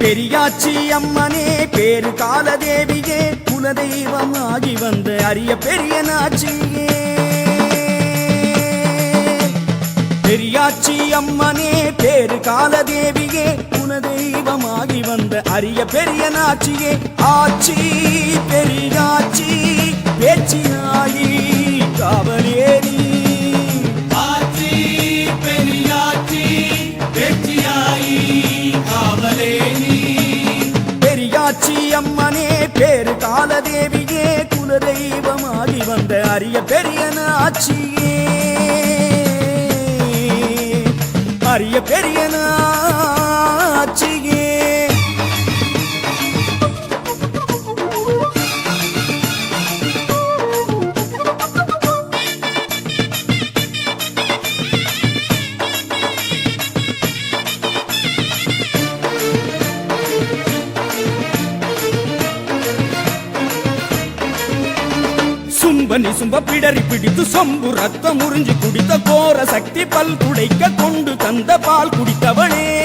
பெரியாச்சி அம்மனே பேரு காலதேவியே குலதெய்வம் ஆகி வந்த அரிய பெரிய நாச்சியே பெரியாச்சி அம்மனே பேரு காலதேவியே குலதெய்வமாகி வந்த அரிய பெரிய நாச்சியே ஆச்சி பெரியாச்சி பெரியாச்சி அம்மனே பேரு காலதேவியே குலதெய்வமாகி வந்த அரிய பெரிய நாச்சியே. அரிய பெரிய நாச்சியே சும்பனி சும்ப பிடரி பிடித்து சொம்பு ரத்தம் உறிஞ்சி குடித்த கோர சக்தி பல் துடைக்க கொண்டு தந்த பால் குடித்தவளே.